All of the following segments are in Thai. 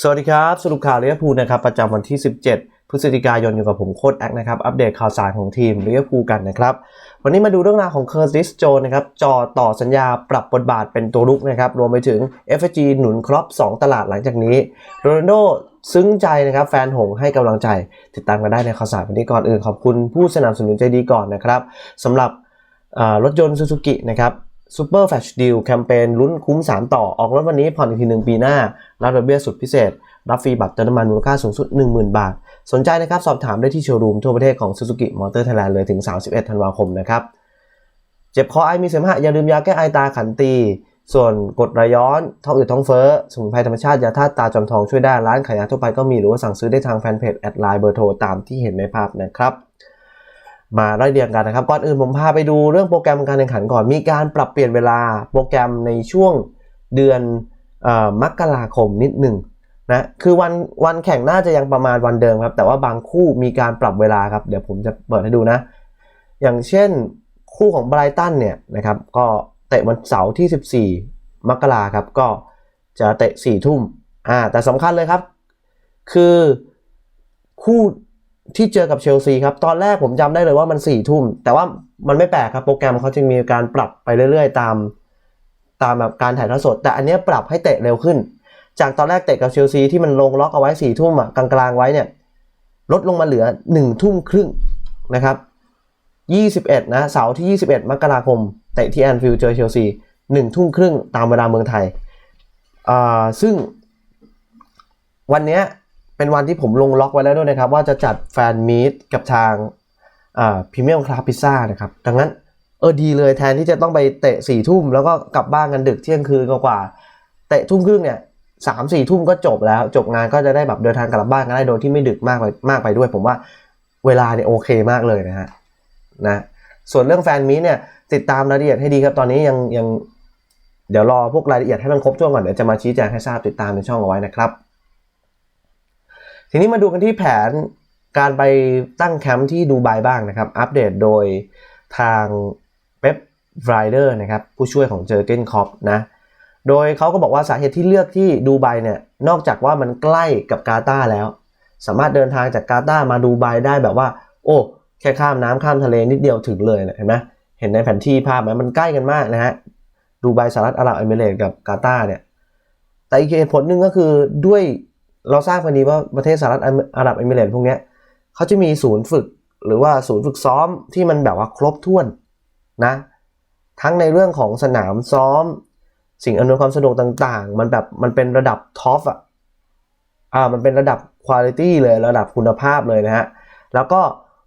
สวัสดีครับ สรุปข่าวลิเวอร์พูลนะครับประจำวันที่ 17 พฤศจิกายนอยู่กับผมโค้ดแอคนะครับ อัปเดตข่าวสารของทีมลิเวอร์พูลกันนะครับ วันนี้มาดูเรื่องราวของเคอร์ติสโจนะครับจอต่อสัญญาปรับบทบาทเป็นตัวลุกนะครับ รวมไปถึง FG หนุนครอป2ตลาดหลังจากนี้โรนัลโดซึ้งใจนะครับแฟนหงให้กำลังใจ ติดตามกันได้ในข่าวสารวันนี้ก่อนอื่นขอบคุณผู้สนับสนุนใจดีก่อนนะครับสำหรับรถยนต์ซูซูกินะครับ ซูเปอร์แฟชดิลแคมเปญลุ้นคุ้ม 3 ต่อ ออกรถวันนี้ผ่อนอีกทีหนึ่งปีหน้า รับดอกเบี้ยสุดพิเศษ รับฟรีบัตรเติมน้ำมันมูลค่าสูงสุด 10,000 บาท สนใจนะครับ สอบถามได้ที่โชว์รูมทั่วประเทศของ Suzuki Motor Thailand เลยถึง 31 ธันวาคมนะครับ เจ็บคอไอมีเสมหะอย่าลืมยาแก้ไอตาขันตี ส่วนกดไหลย้อน ท้องอืดท้องเฟ้อสมุนไพรธรรมชาติยาธาตุตาจอมทองช่วยได้ร้านขายยาทั่วไปก็มีหรือว่าสั่งซื้อได้ทางแฟนเพจแอดไลน์เบอร์โทรตามที่เห็นในภาพนะครับ มาไล่เรียงกันนะครับ ก่อนอื่นผมพาไปดูเรื่องโปรแกรมการแข่งขันก่อน มีการปรับเปลี่ยนเวลาโปรแกรมในช่วงเดือนออมกราคมนิดหนึ่งนะ คือวันวันแข่งน่าจะยังประมาณวันเดิมครับ แต่ว่าบางคู่มีการปรับเวลาครับ เดี๋ยวผมจะเปิดให้ดูนะ อย่างเช่นคู่ของไบรตันเนี่ยนะครับ ก็เตะวันเสาร์ที่ 14 มกราครับ ก็จะเตะ4ทุ่ม อ่า แต่สำคัญเลยครับ คือคู่ ที่เจอกับเชลซีครับ ตอนแรกผมจำได้เลยว่ามัน4ทุ่ม แต่ว่ามันไม่แปลกครับโปรแกรมเขาจึงมีการปรับไปเรื่อยๆ ตาม ตามแบบการถ่ายทอดสด แต่อันนี้ปรับให้เตะเร็วขึ้น จากตอนแรกเตะกับเชลซีที่มันลงล็อกเอาไว้4ี่ทุ่มอะกลางๆไว้เนี่ย ลดลงมาเหลือ1ทุ่มครึ่งนะครับ21นะเสาร์ที่21มกราคมเตะที่แอนฟิลด์เจอเชลซี1ทุ่มครึ่งตามเวลาเมืองไทยอ่าซึ่งวันเนี้ย เป็นวันที่ผมลงล็อกไว้แล้วด้วยนะครับ ว่าจะจัดแฟนมีตกับทางพรีเมียมคลาสพิซซ่านะครับ ดังนั้นเออดีเลยแทนที่จะต้องไปเตะสี่ทุ่มแล้วก็กลับบ้านกันดึกเที่ยงคืนกว่าเตะทุ่มครึ่งเนี่ยสามสี่ทุ่มก็จบแล้ว จบงานก็จะได้แบบเดินทางกลับบ้านกันได้โดยที่ไม่ดึกมากไปมากไปด้วย ผมว่าเวลาเนี่ยโอเคมากเลยนะฮะนะส่วนเรื่องแฟนมีตเนี่ยติดตามรายละเอียดให้ดีครับตอนนี้ยังยังเดี๋ยวรอพวกรายละเอียดให้มันครบถ้วนก่อนเดี๋ยวจะมาชี้แจงให้ทราบติดตามในช่องเอาไว้นะครับ ทีนี้มาดูกันที่แผนการไปตั้งแคมป์ที่ดูไบบ้างนะครับ อัปเดตโดยทางเป๊ปไรเดอร์นะครับผู้ช่วยของเจอเกนคอปนะโดยเขาก็บอกว่าสาเหตุที่เลือกที่ดูไบเนี่ยนอกจากว่ามันใกล้กับกาตาร์แล้ว สามารถเดินทางจากกาตาร์มาดูไบได้แบบว่า โอ้แค่ข้ามน้ำข้ามทะเลนิดเดียวถึงเลยนะเห็นไหมเห็นในแผนที่ภาพไหมมันใกล้กันมากนะฮะดูไบสหรัฐอาหรับเอมิเรตกับกาตาร์เนี่ยแต่อีกเหตุผลหนึ่งก็คือด้วย เราทราบกันดีว่าประเทศสหรัฐอาหรับเอมิเรตพวกนี้เขาจะมีศูนย์ฝึกหรือว่าศูนย์ฝึกซ้อมที่มันแบบว่าครบถ้วนนะ ทั้งในเรื่องของสนามซ้อม สิ่งอำนวยความสะดวกต่างๆ มันแบบมันเป็นระดับท็อปอะอ่ามันเป็นระดับคุณภาพเลยระดับคุณภาพเลยนะฮะแล้วก็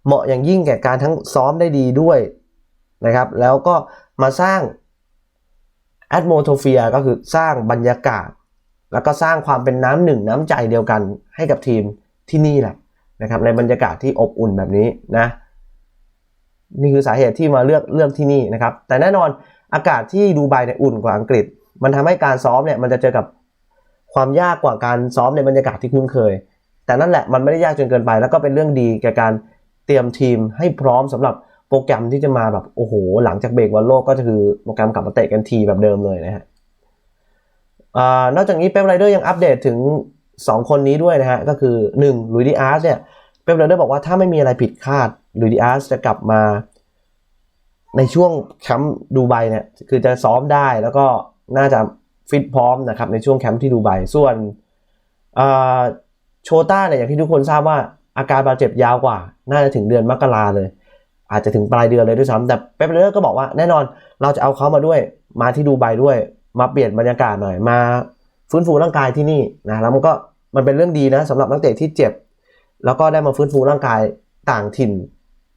เหมาะอย่างยิ่งแก่การทั้งซ้อมได้ดีด้วยนะครับ แล้วก็มาสร้างแอดโมโทเฟียก็คือสร้างบรรยากาศ แล้วก็สร้างความเป็นน้ำหนึ่งน้ำใจเดียวกันให้กับทีมที่นี่แหละนะครับในบรรยากาศที่อบอุ่นแบบนี้นะนี่คือสาเหตุที่มาเลือกเลือกที่นี่นะครับ แต่แน่นอนอากาศที่ดูไบเนี่ยอุ่นกว่าอังกฤษ มันทำให้การซ้อมเนี่ยมันจะเจอกับความยากกว่าการซ้อมในบรรยากาศที่คุ้นเคย แต่นั่นแหละมันไม่ได้ยากจนเกินไป แล้วก็เป็นเรื่องดีแก่การเตรียมทีมให้พร้อมสำหรับโปรแกรมที่จะมาแบบโอ้โห หลังจากเบรกวันโลกก็คือโปรแกรมกลับมาเตะกันทีแบบเดิมเลยนะฮะ อนอกจากนี้เป๊ปไรเดอร์ยังอัปเดตถึง 2 คนนี้ด้วยนะฮะ ก็คือ 1ลุยดิอาร์สเนี่ยเป๊ปไรเดอร์บอกว่าถ้าไม่มีอะไรผิดคาดลุยดิอาร์สจะกลับมา ในช่วงแคมป์ดูไบเนี่ยคือจะซ้อมได้แล้วก็น่าจะฟิตพร้อมนะครับในช่วงแคมป์ที่ดูไบส่วนโชต้าเนี่ยอย่างที่ทุกคนทราบว่าอาการบาดเจ็บยาวกว่า น่าจะถึงเดือนมกราเลย อาจจะถึงปลายเดือนเลยด้วยซ้ำแต่เป๊ปเลอร์ก็บอกว่าแน่นอนเราจะเอาเขามาด้วยมาที่ดูไบด้วย มาเปลี่ยนบรรยากาศหน่อยมาฟื้นฟูร่างกายที่นี่นะแล้วมันก็มันเป็นเรื่องดีนะสำหรับนักเตะที่เจ็บ แล้วก็ได้มาฟื้นฟูร่างกายต่างถิ่น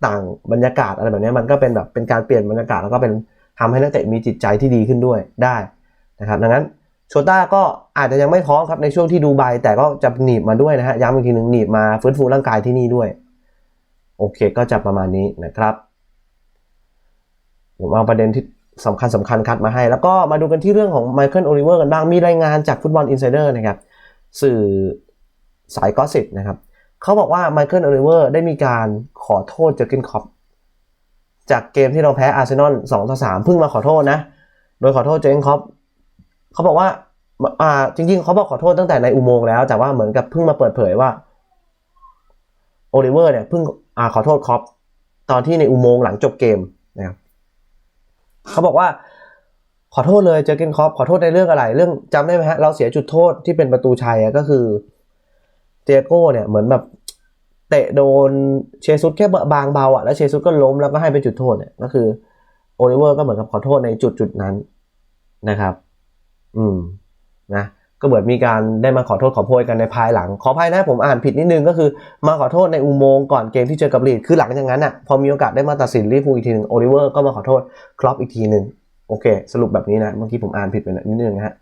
ต่างบรรยากาศอะไรแบบนี้มันก็เป็นแบบเป็นการเปลี่ยนบรรยากาศแล้วก็เป็นทำให้นักเตะมีจิตใจที่ดีขึ้นด้วยได้นะครับดังนั้นโชต้าก็อาจจะยังไม่พร้อมครับในช่วงที่ดูไบแต่ก็จะหนีบมาด้วยนะฮะย้ำอีกทีหนึ่งหนีบมาฟื้นฟูร่างกายที่นี่ด้วย โอเคก็จะประมาณนี้นะครับผมเอาประเด็นที่ สำคัญสำคัญคัดมาให้ แล้วก็มาดูกันที่เรื่องของไมเคิลโอลิเวอร์กันบ้าง มีรายงานจากฟุตบอลอินไซเดอร์นะครับ สื่อสายกอสิบนะครับ เขาบอกว่าไมเคิลโอลิเวอร์ได้มีการขอโทษเจอร์กินคอปจากเกมที่เราแพ้อาร์เซนอล2ต่อ3เพิ่งมาขอโทษนะ โดยขอโทษเจอร์กินคอปเขาบอกว่าอ่าจริงๆ เขาบอกขอโทษตั้งแต่ในอุโมงค์แล้ว แต่ว่าเหมือนกับเพิ่งมาเปิดเผยว่าโอลิเวอร์เนี่ยเพิ่งอ่าขอโทษคอปตอนที่ในอุโมงค์หลังจบเกมนะครับ เขาบอกว่า ขอโทษเลยเจอเกนคอปขอโทษในเรื่องอะไร เรื่องจำได้ไหมฮะเราเสียจุดโทษที่เป็นประตูชัยอะก็คือ เจโก้เนี่ยเหมือนแบบเตะโดนเชซุดแค่บางเบาอะแล้วเชซุดก็ล้มแล้วก็ให้เป็นจุดโทษเนี่ยก็คือโอลิเวอร์ก็เหมือนกับขอโทษในจุดจุดนั้นนะครับ อืมนะ ก็เหมือนมีการได้มาขอโทษขอโพยกันในภายหลัง ขออภัยนะผมอ่านผิดนิดนึงก็คือมาขอโทษในอุโมงค์ก่อนเกมที่เจอกับลีดคือหลังจากนั้นอะพอมีโอกาสได้มาตัดสินลิเวอร์พูลอีกทีหนึงโอลิเวอร์ก็มาขอโทษครอปอีกทีหนึ่งโอเค สรุปแบบนี้นะเมื่อกี้ผมอ่านผิดไปนิดนึงนะฮะ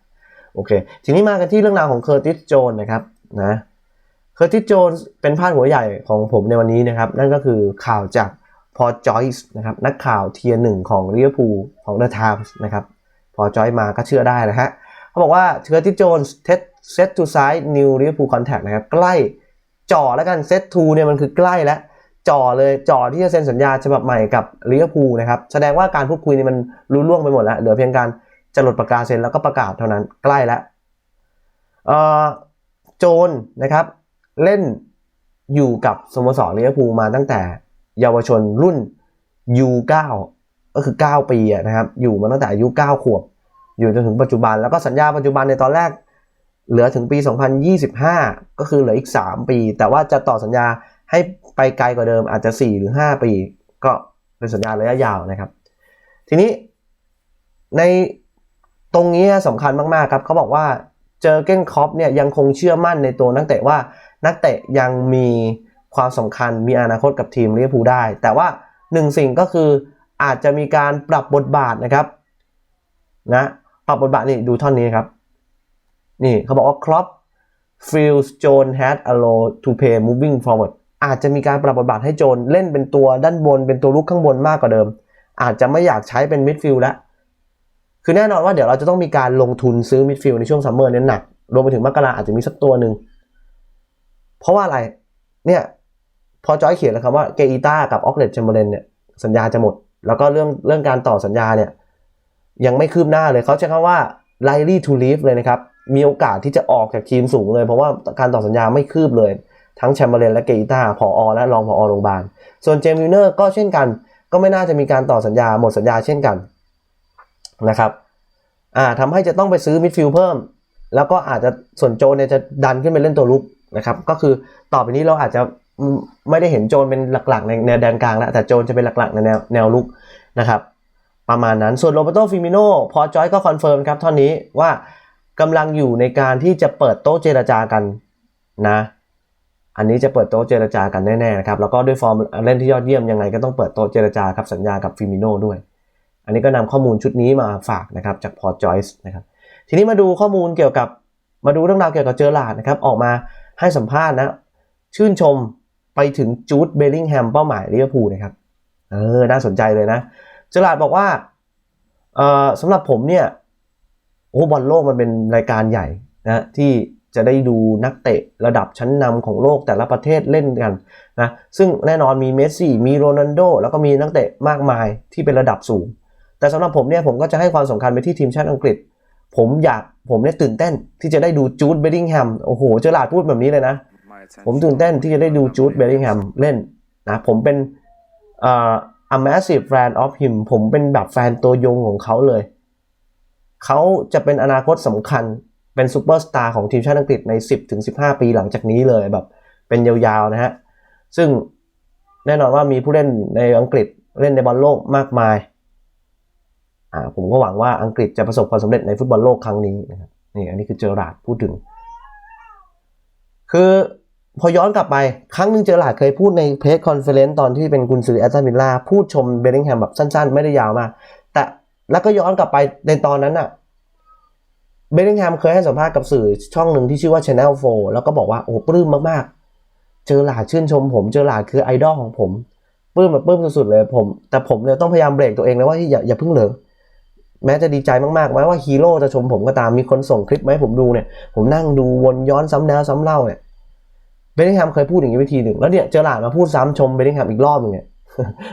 โอเค ทีนี้มากันที่เรื่องราวของเคอร์ติสโจนนะครับนะเคอร์ติสโจนเป็นพาดหัวใหญ่ของผมในวันนี้นะครับนั่นก็คือข่าวจากพอจอยส์นะครับนักข่าวเทียร์หนึ่งของลิเวอร์พูลของเดอะไทมส์นะครับพอจอยมาก็เชื่อได้นะฮะ เขาบอกว่าเคอร์ติสโจนส์เซตทูไซด์นิวลิเวอร์พูลคอนแทคนะครับ ใกล้จ่อแล้วกันเซตทูเนี่ยมันคือใกล้แล้วจ่อเลยจ่อที่จะเซ็นสัญญาฉบับใหม่กับลิเวอร์พูลนะครับ แสดงว่าการพูดคุยนี่มันรู้ล่วงไปหมดแล้ว เหลือเพียงการจะหลดปากกาศเซ็นแล้วก็ประกาศเท่านั้นใกล้แล้วเออโจนนะครับ เล่นอยู่กับสโมสรลิเวอร์พูลมาตั้งแต่เยาวชนรุ่น U9 ก็คือ 9 ปีนะครับ อยู่มาตั้งแต่อายุ 9 ขวบ อยู่จนถึงปัจจุบัน แล้วก็สัญญาปัจจุบันในตอนแรก เหลือถึงปี 2025 ก็คือเหลืออีก 3 ปี แต่ว่าจะต่อสัญญาให้ไปไกลกว่าเดิมอาจจะ 4 หรือ 5 ปี ก็เป็นสัญญาระยะยาวนะครับ ทีนี้ในตรงนี้สำคัญมาก ๆ ครับเขาบอกว่าเจอเก้นคอปเนี่ยยังคงเชื่อมั่นในตัวนักเตะว่านักเตะยังมีความสำคัญมีอนาคตกับทีมลิเวอร์พูลได้ แต่ว่าหนึ่งสิ่งก็คืออาจจะมีการปรับบทบาทนะครับนะ ปรับบทบาทนี่ดูท่อนนี้ครับ นี่เขาบอกว่าครอป feels Jones had a role to play moving forward อาจจะมีการปรับบทบาทให้โจนเล่นเป็นตัวด้านบนเป็นตัวลุกข้างบนมากกว่าเดิม อาจจะไม่อยากใช้เป็นมิดฟิลด์แล้ว คือแน่นอนว่าเดี๋ยวเราจะต้องมีการลงทุนซื้อมิดฟิลด์ในช่วงซัมเมอร์เนี่ยหนักรวมไปถึงมกราอาจจะมีสักตัวหนึ่ง เพราะว่าอะไร เนี่ย พอจอยเขียนแล้วครับว่าเกอีต้ากับออกเลตเชมเบอร์เลนเนี่ยสัญญาจะหมด แล้วก็เรื่องเรื่องการต่อสัญญาเนี่ย ยังไม่คืบหน้าเลยเขาใช้คำว่า likely to leave เลยนะครับ มีโอกาสที่จะออกจากทีมสูงเลย เพราะว่าการต่อสัญญาไม่คืบเลย ทั้งแชมเบอร์เลนและเกอิตาผออและรองผอโรงพยาบาล ส่วนเจมส์วินเนอร์ก็เช่นกัน ก็ไม่น่าจะมีการต่อสัญญาหมดสัญญาเช่นกันนะครับอ่าทำให้จะต้องไปซื้อมิดฟิลด์เพิ่ม แล้วก็อาจจะส่วนโจนเนี่ยจะดันขึ้นไปเล่นตัวลุกนะครับ ก็คือต่อไปนี้เราอาจจะไม่ได้เห็นโจนเป็นหลักๆ ในแนวแดนกลางแล้วแต่โจนจะเป็นหลักๆในแนวแนวลุกนะครับ ประมาณนั้นส่วนโรเบโตฟิมิโนพอจอยก็คอนเฟิร์มครับท่อนนี้ว่ากำลังอยู่ในการที่จะเปิดโต๊ะเจรจากันนะ อันนี้จะเปิดโต๊ะเจรจากันแน่ๆนะครับแล้วก็ด้วยฟอร์มเล่นที่ยอดเยี่ยมยังไงก็ต้องเปิดโต๊ะเจรจาครับสัญญากับฟิมิโนด้วย อันนี้ก็นำข้อมูลชุดนี้มาฝากนะครับจากพอจอยส์นะครับทีนี้มาดูข้อมูลเกี่ยวกับมาดูเรื่องราวเกี่ยวกับเจอร์ลาดนะครับออกมาให้สัมภาษณ์นะ ชื่นชมไปถึงจูดเบลลิงแฮมเป้าหมายลิเวอร์พูลนะครับเออน่าสนใจเลยนะ เจอร์ลาร์ดบอกว่าเออสำหรับผมเนี่ยโอ้บอลโลกมันเป็นรายการใหญ่นะที่จะได้ดูนักเตะระดับชั้นนำของโลกแต่ละประเทศเล่นกันนะซึ่งแน่นอนมีเมสซี่มีโรนัลโดแล้วก็มีนักเตะมากมายที่เป็นระดับสูง แต่สำหรับผมเนี่ยผมก็จะให้ความสำคัญไปที่ทีมชาติอังกฤษ ผมอยากผมเนี่ยตื่นเต้นที่จะได้ดูจูดเบลลิงแฮมโอ้โหเจอร์ลาร์ดพูดแบบนี้เลยนะ ผมตื่นเต้นที่จะได้ดูจูดเบลลิงแฮมเล่นนะผมเป็นอ่อ a massive fan of him ผมเป็นแบบแฟนตัวยงของเขาเลย เขาจะเป็นอนาคตสำคัญ เป็นซูเปอร์สตาร์ของทีมชาติอังกฤษใน 10-15 ปีหลังจากนี้เลยแบบเป็นยาวๆนะฮะ ซึ่งแน่นอนว่ามีผู้เล่นในอังกฤษเล่นในบอลโลกมากมาย อ่าผมก็หวังว่าอังกฤษจะประสบความสำเร็จในฟุตบอลโลกครั้งนี้นะครับ นี่อันนี้คือเจอราร์ดพูดถึง คือ พอย้อนกลับไป ครั้งหนึ่งเจอหลาดเคยพูดในเพจคอนเฟอเรนซ์ตอนที่เป็นกุนซือแอตตันวิลล่าพูดชมเบลลิงแฮมแบบสั้นๆ ไม่ได้ยาวมาก แต่แล้วก็ย้อนกลับไปในตอนนั้นอะเบลลิงแฮมเคยให้สัมภาษณ์กับสื่อช่องหนึ่งที่ชื่อว่า Channel 4 แล้วก็บอกว่าโอ้ปลื้มมากๆ เจอหลาดชื่นชม ผมเจอหลาดคือไอดอลของผมปลื้มแบบปลื้มสุดๆเลยผม แต่ผมเนี่ยต้องพยายามเบรกตัวเองนะว่าอย่าอย่าเพิ่งเหลิงแม้จะดีใจมากๆแม้ว่าฮีโร่จะชมผมก็ตามมีคนส่งคลิปมาให้ผมดูเนี่ย ผมนั่งดูวนย้อนซ้ำแล้วซ้ำเล่าเนี่ย เบลลิงแฮมเคยพูดอย่างนี้วิธีหนึ่งแล้วเนี่ยเจอหลาดมาพูดซ้ำชมเบลลิงแฮมอีกรอบหนึงเนี่ย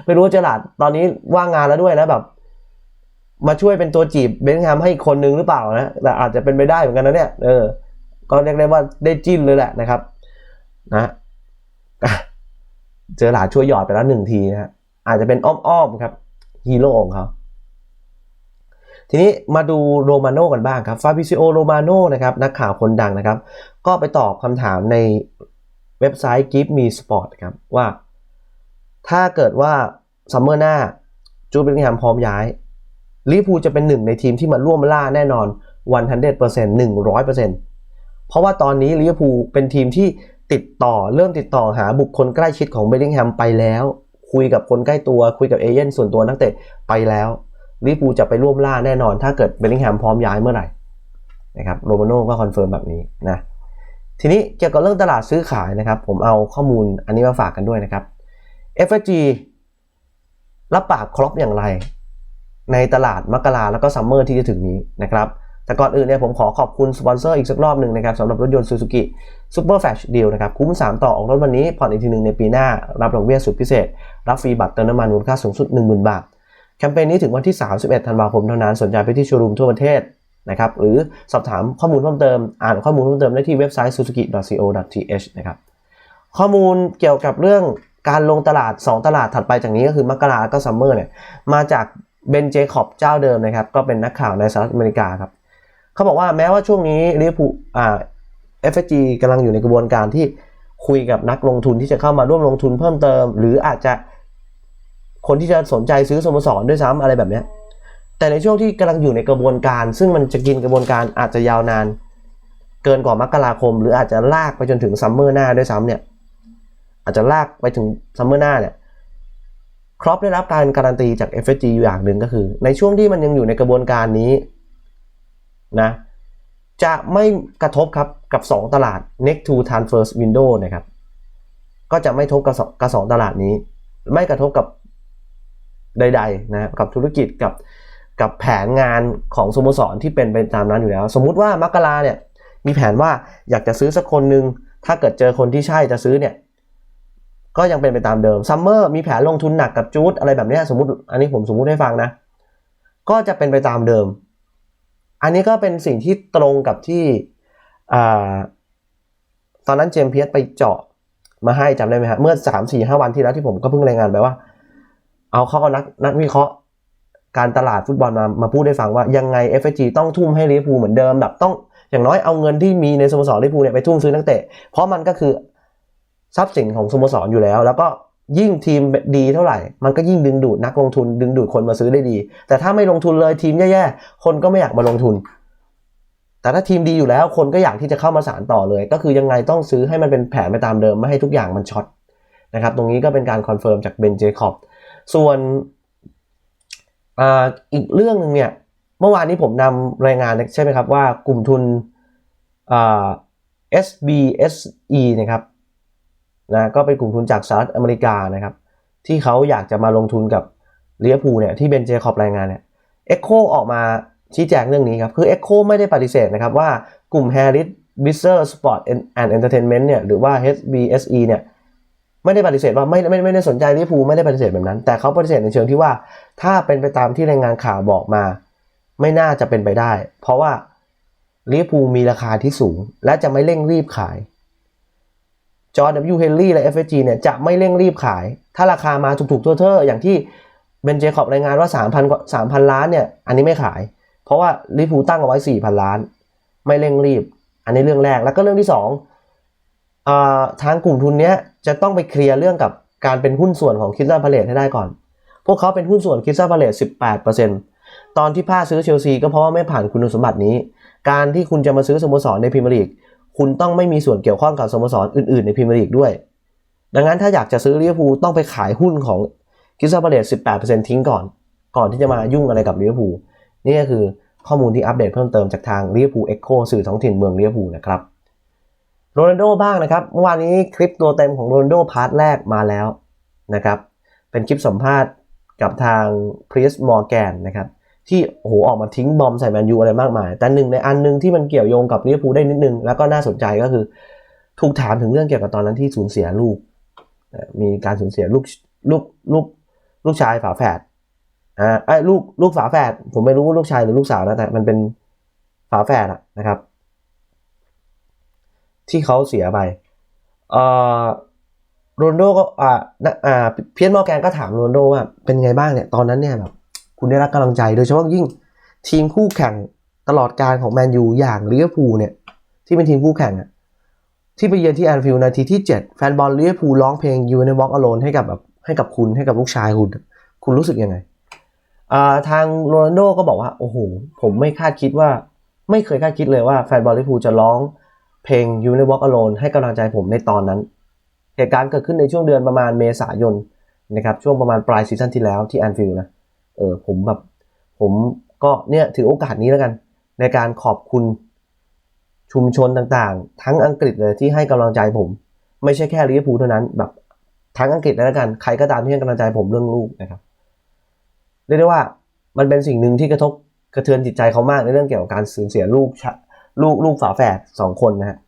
ไม่รู้ว่าเจอหลาดตอนนี้ว่างงานแล้วด้วยนะแบบ มาช่วยเป็นตัวจีบเบนแฮมให้อีกคนนึงหรือเปล่านะแต่อาจจะเป็นไปได้เหมือนกันนะเนี่ยเออก็เรียกได้ว่าได้จิ้นเลยแหละนะครับ นะเจอหลาดช่วยหยอดไปแล้วหนึ่งทีนะฮะอาจจะเป็นอ้อมๆครับฮีโร่ของเขาทีนี้มาดูโรมาโน่กันบ้างครับฟาบิซิโอโรมาโน่นะครับนักข่าวคนดังนะครับ ก็ไปตอบคำถามใน เว็บไซต์ Give Me Sport ครับว่า ถ้าเกิดว่าซัมเมอร์หน้าจูเบลลิงแฮมพร้อมย้ายลิเวอร์พูจะเป็นหนึ่งในทีมที่มาร่วมล่าแน่นอน 100% 100%เพราะว่าตอนนี้ลิเวอร์พูลเป็นทีมที่ติดต่อเริ่มติดต่อหาบุคคลใกล้ชิดของเบลลิงแฮมไปแล้ว คุยกับคนใกล้ตัวคุยกับเอเย่นส่วนตัวนักเตะไปแล้วลิเวอร์พูจะไปร่วมล่าแน่นอน ถ้าเกิดเบลลิงแฮมพร้อมย้ายเมื่อไหร่นะครับโรมาโน่ก็คอนเฟิร์มแบบนี้นะ ทีนี้เกี่ยวกับเรื่องตลาดซื้อขายนะครับ ผมเอาข้อมูลอันนี้มาฝากกันด้วยนะครับ FG รับปากครบอย่างไร ในตลาดมกราแล้วก็ซัมเมอร์ที่จะถึงนี้นะครับ แต่ก่อนอื่นเนี่ยผมขอขอบคุณสปอนเซอร์อีกสักรอบหนึ่งนะครับสำหรับรถยนต์ Suzuki Super Flash Deal นะครับ คุ้ม 3 ต่อออกรถวันนี้ผ่อนอีกทีหนึ่งในปีหน้า รับดอกเบี้ยสุดพิเศษ รับฟรีบัตรเติมน้ำมันมูลค่าสูงสุด 10,000 บาท แคมเปญนี้ถึงวันที่ 31 ธันวาคมเท่านั้น สนใจไปที่โชว์รูมทั่วประเทศ นะครับหรือสอบถามข้อมูลเพิ่มเติม อ่านข้อมูลเพิ่มเติมได้ที่เว็บไซต์ suzuki.co.th นะครับข้อมูลเกี่ยวกับเรื่องการลงตลาด 2 ตลาดถัดไปจากนี้ก็คือมกราก็ซัมเมอร์เนี่ยมาจากเบนเจคอบเจ้าเดิมนะครับ ก็เป็นนักข่าวในสหรัฐอเมริกาครับเขาบอกว่าแม้ว่าช่วงนี้ลิเวอร์พูลอ่า FSG กำลังอยู่ในกระบวนการที่คุยกับนักลงทุนที่จะเข้ามาร่วมลงทุนเพิ่มเติม หรืออาจจะคนที่จะสนใจซื้อสโมสรด้วยซ้ำอะไรแบบนี้ แต่ในช่วงที่กำลังอยู่ในกระบวนการ ซึ่งมันจะกินกระบวนการอาจจะยาวนาน เกินกว่ามกราคม หรืออาจจะลากไปจนถึงซัมเมอร์หน้าด้วยซ้ำเนี่ยอาจจะลากไปถึงซัมเมอร์หน้าเนี่ยครอปได้รับการการันตีจาก FSG อยู่อย่างหนึ่งก็คือ ในช่วงที่มันยังอยู่ในกระบวนการนี้นะจะไม่กระทบครับกับ 2 ตลาด next to transfer window นะครับ ก็จะไม่ทบกับสกับสองตลาดนี้ ไม่กระทบกับใด ๆ นะกับธุรกิจกับ กับแผนงานของสโมสรที่เป็นไปตามนั้นอยู่แล้ว สมมุติว่ามกราเนี่ยมีแผนว่าอยากจะซื้อสักคนหนึ่งถ้าเกิดเจอคนที่ใช่จะซื้อเนี่ยก็ยังเป็นไปตามเดิมซัมเมอร์มีแผนลงทุนหนักกับจูดอะไรแบบนี้สมมติอันนี้ผมสมมุติให้ฟังนะ ก็จะเป็นไปตามเดิม อันนี้ก็เป็นสิ่งที่ตรงกับที่อตอนนั้นเจมส์เพียสไปเจาะมาให้จำได้ไหมฮะเมื่อสามสี่ห้าวันที่แล้วที่ผมก็เพิ่งรายงานไปว่า เอาเขาเอานักนักวิเคราะห์ การตลาดฟุตบอลมามาพูดให้ฟังว่ายังไง FG ต้องทุ่มให้ลิเวอร์พูลเหมือนเดิมแบบต้องอย่างน้อยเอาเงินที่มีในสโมสรลิเวอร์พูลเนี่ยไปทุ่มซื้อนักเตะ เพราะมันก็คือทรัพย์สินของสโมสรอยู่แล้ว แล้วก็ยิ่งทีมดีเท่าไหร่ มันก็ยิ่งดึงดูดนักลงทุน ดึงดูดคนมาซื้อได้ดี แต่ถ้าไม่ลงทุนเลยทีมแย่ๆ คนก็ไม่อยากมาลงทุน แต่ถ้าทีมดีอยู่แล้ว คนก็อยากที่จะเข้ามาสานต่อเลย ก็คือยังไงต้องซื้อให้มันเป็นแผนไปตามเดิม ไม่ให้ทุกอย่างมันช็อตนะครับ ตรงนี้ก็เป็นการคอนเฟิร์มจากเบนเจคอบ ส่วน อีกเรื่องหนึ่งเนี่ยเมื่อวานนี้ผมนำรายงานใช่ไหมครับว่ากลุ่มทุน SBSE นะครับนะก็เป็นกลุ่มทุนจากสหรัฐอเมริกานะครับ ที่เขาอยากจะมาลงทุนกับเลียพูเนี่ยที่เบนเจคอบรายงานเนี่ยเอ็กโคออกมาชี้แจงเรื่องนี้ครับ คือ Echo ไม่ได้ปฏิเสธนะครับว่ากลุ่ม Harris b i s s e r Sport and Entertainment เนี่ยหรือว่า HBSE เนี่ย ไม่ได้ปฏิเสธว่าไม่ไม่ไม่ได้สนใจลิเวอร์พูลไม่ได้ปฏิเสธแบบนั้น แต่เขาปฏิเสธในเชิงที่ว่า ถ้าเป็นไปตามที่รายงานข่าวบอกมา ไม่น่าจะเป็นไปได้ เพราะว่าลิเวอร์พูลมีราคาที่สูง และจะไม่เร่งรีบขายจอร์ดวิวเฮนรี่และ FSG เจเนี่ยจะไม่เร่งรีบขาย ถ้าราคามาถูกๆทั่วเทออย่างที่เบนเจคอบรายงานว่า 3,000 3,000 ล้านเนี่ยอันนี้ไม่ขาย เพราะว่าลิเวอร์พูตั้งเอาไว้ 4,000 ล้าน ไม่เร่งรีบ อันนี้เรื่องแรกแล้วก็เรื่องที่สองอ่าทางกลุ่มทุนเนี้ย จะต้องไปเคลียร์เรื่องกับการเป็นหุ้นส่วนของคิสซาพาเลตให้ได้ก่อน พวกเขาเป็นหุ้นส่วนคิสซาพาเลต18%ตอนที่พาซื้อเชลซีก็เพราะว่าไม่ผ่านคุณสมบัตินี้ การที่คุณจะมาซื้อสโมสรในพรีเมียร์ลีก คุณต้องไม่มีส่วนเกี่ยวข้องกับสโมสรอื่นๆในพรีเมียร์ลีกด้วย ดังนั้นถ้าอยากจะซื้อลิเวอร์พูลต้องไปขายหุ้นของคิสซาพาเลต18%ทิ้งก่อน ก่อนที่จะมายุ่งอะไรกับลิเวอร์พูล นี่ก็คือข้อมูลที่อัปเดตเพิ่มเติมจากทางลิเวอร์พูลเอ็กโคสื่อท้องถิ่นเมืองลิเวอร์พูลนะครับ โรนัลโดบ้างนะครับ เมื่อวานนี้คลิปตัวเต็มของโรนัลโดพาร์ทแรกมาแล้วนะครับ เป็นคลิปสัมภาษณ์กับทางพรีสมอร์แกนนะครับที่โอ้โหออกมาทิ้งบอมใส่แมนยูอะไรมากมาย แต่หนึ่งในอันหนึงที่มันเกี่ยวโยงกับลิเวอร์พูลได้นิดนึง แล้วก็น่าสนใจก็คือ ถูกถามถึงเรื่องเกี่ยวกับตอนนั้นที่สูญเสียลูก มีการสูญเสียลูกลูกลูกลูกชายฝาแฝดอ่าไอ้ลูกลูกฝาแฝดผมไม่รู้ว่าลูกชายหรือลูกสาวนะแต่มันเป็นฝาแฝดอะนะครับ ที่เขาเสียไปโรนโดก็อ่าอ่าเพียร์มอร์แกนก็ถามโรนโดว่าเป็นไงบ้างเนี่ยตอนนั้นเนี่ยแบบคุณได้รับกำลังใจโดยเฉพาะยิ่งทีมคู่แข่งตลอดการของแมนยูอย่างลิเวอร์พูลเนี่ยที่เป็นทีมคู่แข่งอะที่ไปเยือนที่แอนฟิลด์นาทีที่ 7 แฟนบอลลิเวอร์พูลร้องเพลง You Never Walk Alone ให้กับแบบให้กับคุณให้กับลูกชายคุณ คุณรู้สึกยังไงอ่าทางโรนัลโดก็บอกว่า โอ้โห ผมไม่คาดคิดว่า ไม่เคยคาดคิดเลยว่าแฟนบอลลิเวอร์พูลจะร้อง เพลง You Never Walk Alone ให้กำลังใจผมในตอนนั้น เหตุการณ์เกิดขึ้นในช่วงเดือนประมาณเมษายนนะครับช่วงประมาณปลายซีซั่นที่แล้วที่แอนฟิลด์นะเออผมแบบผมก็เนี่ยถือโอกาสนี้แล้วกัน ในการขอบคุณชุมชนต่างๆ ทั้งอังกฤษเลยที่ให้กำลังใจผม ไม่ใช่แค่ลิเวอร์พูลเท่านั้นแบบทั้งอังกฤษแล้วกัน ใครก็ตามที่ให้กำลังใจผมเรื่องลูกนะครับเรียกได้ว่ามันเป็นสิ่งหนึ่งที่กระทบกระเทือนจิตใจเขามากในเรื่องเกี่ยวกับการสูญเสียลูกช ลูกลูกฝาแฝดสองคนนะฮะ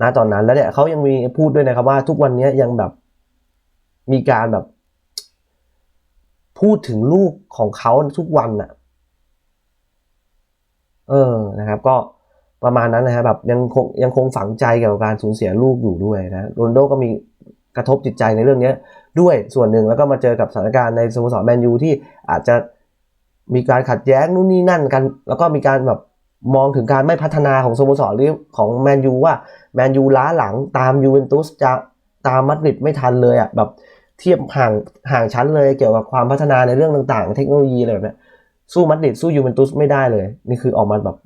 ณตอนนั้นแล้วเนี่ยเขายังมีพูดด้วยนะครับว่าทุกวันนี้ยังแบบมีการแบบ พูดถึงลูกของเขาทุกวันน่ะเออนะครับ ก็ประมาณนั้นนะครับแบบยังคงยังคงฝังใจเกี่ยวกับการสูญเสียลูกอยู่ด้วยนะโรนโดก็มีกระทบจิตใจในเรื่องนี้ด้วยส่วนหนึ่งแล้วก็มาเจอกับสถานการณ์ในสโมสรแมนยูที่อาจจะมีการขัดแย้งนู่นนี่นั่นกัน แล้วก็มีการแบบ มองถึงการไม่พัฒนาของสโมสรหรือของแมนยูว่าแมนยูล้าหลังตามยูเวนตุสจะตามมาดริดไม่ทันเลยอะแบบเทียบห่างห่างชั้นเลยเกี่ยวกับความพัฒนาในเรื่องต่างๆ เทคโนโลยีอะไรแบบนี้สู้มาดริดสู้ยูเวนตุสไม่ได้เลย นี่คือออกมาแบบ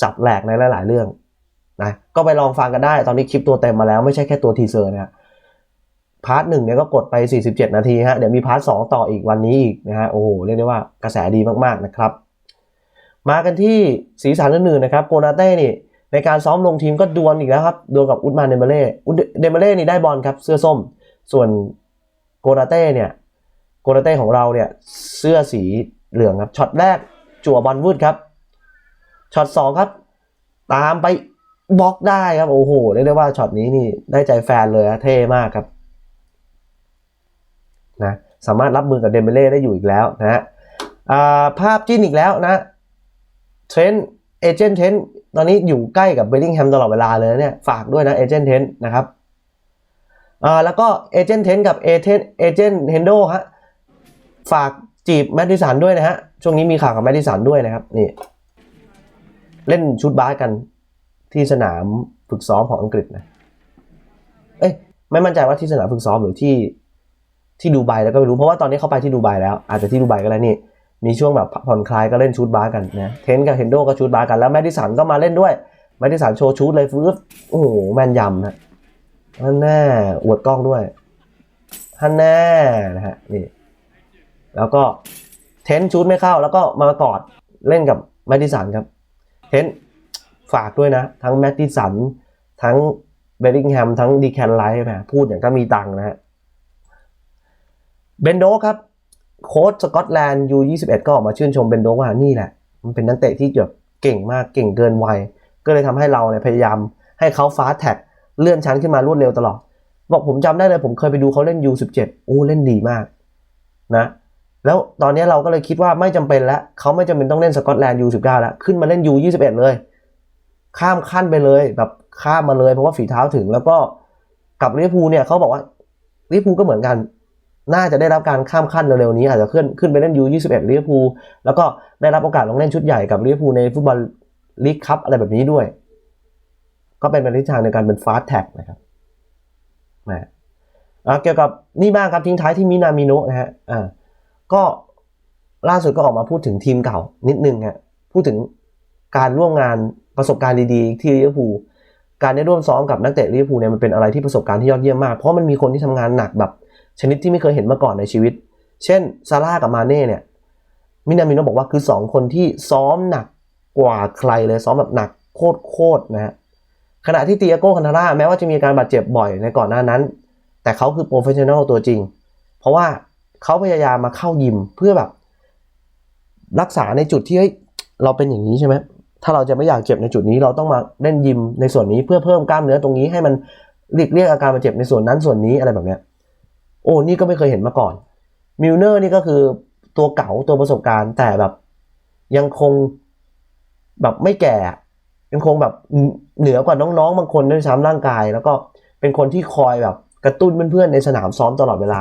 สับแหลกในหลายๆเรื่องนะก็ไปลองฟังกันได้ ตอนนี้คลิปตัวเต็มมาแล้วไม่ใช่แค่ตัวทีเซอร์นะฮะพาร์ทหนึ่งเนี่ยก็กดไป 47 นาทีฮะเดี๋ยวมีพาร์ทสต่ออีกวันนี้อีกนะฮะโอ้โหเรียกได้ว่ากระแสดีมากๆนะครับ มากันที่สีสันอื่นๆนะครับโกนาเต้นี่ในการซ้อมลงทีมก็ดวลอีกแล้วครับดวลกับอุดมานเดมเบเล่อุดเดมเบเล่นี่ได้บอลครับเสื้อส้ม ส่วนโกนาเต้เนี่ยโกนาเต้ของเราเนี่ยเสื้อสีเหลืองครับช็อตแรกจั่วบอลวืดครับช็อตสองครับ ตามไปบล็อกได้ครับโอ้โหเรียกได้ว่าช็อตนี้นี่ได้ใจแฟนเลยเท่มากครับนะสามารถรับมือกับเดมเบเล่ได้อยู่อีกแล้วนะฮะภาพจิ้นอีกแล้วนะ เทรนเอเจนต์เทนตอนนี้อยู่ใกล้กับเบลลิงแฮมตลอดเวลาเลยเนี่ยฝากด้วยนะเอเจนต์เทนนะครับอ่าแล้วก็เอเจนต์เทนกับเอเจนต์เอเจนต์เฮนโดฮะฝากจีบแมดดิสันด้วยนะฮะ ช่วงนี้มีข่าวกับแมดดิสันด้วยนะครับนี่เล่นชุดบาสกันที่สนามฝึกซ้อมของอังกฤษนะเอ้ยไม่มั่นใจว่าที่สนามฝึกซ้อมหรือที่ที่ดูไบแล้วก็ไม่รู้เพราะว่าตอนนี้เขาไปที่ดูไบแล้ว อาจจะที่ดูไบก็แล้วนี่ มีช่วงแบบผ่อนคลายก็เล่นชุดบาสกันนะเทนกับเฮนโดก็ชุดบาสกันแล้วแมดดิสันก็มาเล่นด้วยแมดดิสันโชว์ชุดเลยฟื้นโอ้โหแมนยำนะฮันแน่อวดกล้องด้วยฮันแน่นะฮะนี่แล้วก็เทนชุดไม่เข้าแล้วก็มากอดเล่นกับแมดดิสันครับเทนฝากด้วยนะ ทั้งแมตติสันทั้งเบลลิงแฮมทั้งดีแคนไลท์แหมพูดอย่างก็มีตังนะฮะเบนโดครับ โค้ชสกอตแลนด์ยู21 ก็ออกมาชื่นชมเบนโดว่านี่แหละ มันเป็นนักเตะที่แบบเก่งมากเก่งเกินวัย ก็เลยทำให้เราเนี่ยพยายามให้เขาฟาสแท็กเลื่อนชั้นขึ้นมารวดเร็วตลอด บอกผมจำได้เลยผมเคยไปดูเขาเล่น U17 โอ้เล่นดีมากนะแล้วตอนนี้เราก็เลยคิดว่าไม่จำเป็นแล้วเขาไม่จำเป็นต้องเล่นสกอตแลนด์ U19 แล้ว ขึ้นมาเล่น U21 เลย ข้ามขั้นไปเลยแบบข้ามมาเลยเพราะว่าฝีเท้าถึงแล้วก็กับลิเวอร์พูลเนี่ยเขาบอกว่าลิเวอร์พูลก็เหมือนกัน น่าจะได้รับการข้ามขั้นเร็วๆนี้อาจจะขึ้นขึ้นไปเล่น U21 ลิเวอร์พูลแล้วก็ได้รับโอกาสลงเล่นชุดใหญ่กับลิเวอร์พูลในฟุตบอลลีกคัพอะไรแบบนี้ด้วย ก็เป็นไปในทิศทางในการเป็นฟาสต์แท็กนะครับนะเกี่ยวกับนี่บ้างครับทิ้งท้ายที่มินามิโนะนะฮะอ่าก็ล่าสุดก็ออกมาพูดถึงทีมเก่านิดนึงฮะพูดถึงการร่วมงานประสบการณ์ดีๆ ที่ลิเวอร์พูลการได้ร่วมซ้อมกับนักเตะลิเวอร์พูลเนี่ยมันเป็นอะไรที่ประสบการณ์ที่ยอดเยี่ยมมาก เพราะมันมีคนที่ทำงานหนักแบบ ชนิดที่ไม่เคยเห็นมาก่อนในชีวิต เช่นซาร่ากับมาเน่เนี่ยมินามิโนะบอกว่าคือ 2 คนที่ซ้อมหนักกว่าใครเลยซ้อมแบบหนักโคตรๆนะฮะขณะที่เตียโก้คันทาร่าแม้ว่าจะมีการบาดเจ็บบ่อยในก่อนหน้านั้น แต่เขาคือโปรเฟชชั่นอลตัวจริง เพราะว่าเขาพยายามมาเข้ายิมเพื่อแบบ รักษาในจุดที่เฮ้ยเราเป็นอย่างนี้ใช่ไหมถ้าเราจะไม่อยากเจ็บในจุดนี้เราต้องมาเล่นยิมในส่วนนี้เพื่อเพิ่มกล้ามเนื้อตรงนี้ให้มันหลีกเลี่ยงอาการบาดเจ็บในส่วนนั้นส่วนนี้อะไรแบบเนี้ย โอ้นี่ก็ไม่เคยเห็นมาก่อน มิลเนอร์นี่ก็คือตัวเก่าตัวประสบการณ์ แต่แบบยังคงแบบไม่แก่ ยังคงแบบเหนือกว่าน้องๆ บางคนด้วยซ้ำร่างกาย แล้วก็เป็นคนที่คอยแบบกระตุ้นเพื่อนๆในสนามซ้อมตลอดเวลา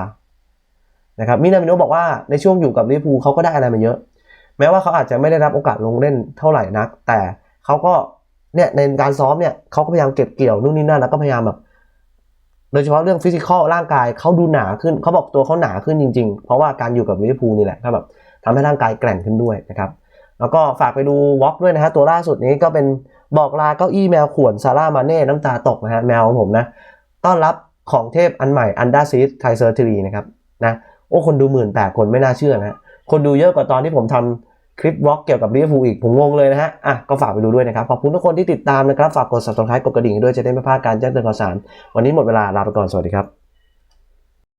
นะครับมินามิโนบอกว่าในช่วงอยู่กับลิเวอร์พูลเขาก็ได้อะไรมาเยอะ แม้ว่าเขาอาจจะไม่ได้รับโอกาสลงเล่นเท่าไหร่นัก แต่เขาก็เนี่ยในการซ้อมเนี่ยเขาก็พยายามเก็บเกี่ยวนู่นนี่นั่นแล้วก็พยายามแบบ โดยเฉพาะเรื่องฟิสิกอลร่างกายเขาดูหนาขึ้นเขาบอกตัวเขาหนาขึ้นจริงๆ เพราะว่าการอยู่กับลิเวอร์พูลนี่แหละก็แบบทำให้ร่างกายแกร่งขึ้นด้วยนะครับแล้วก็ฝากไปดูวอล์กด้วยนะฮะตัวล่าสุดนี้ก็เป็นบอกลาเก้าอี้แมวข่วนซาร่ามาเน่น้ำตาตกนะฮะแมวของผมนะต้อนรับของเทพอันใหม่อันดาซีสไทเซอร์ทีรีนะครับนะโอ้คนดูหมื่นแปดคนไม่น่าเชื่อนะฮะคนดูเยอะกว่าตอนที่ผมทำ คลิปวอล์กเกี่ยวกับลิเวอร์พูลอีก ผมงงเลยนะฮะ อะ ก็ฝากไปดูด้วยนะครับ ขอบคุณทุกคนที่ติดตามนะครับ ฝากกด subscribe กดกระดิ่งด้วยจะได้ไม่พลาดการแจ้งเตือนข่าวสาร วันนี้หมดเวลา ลาไปก่อน สวัสดีครับ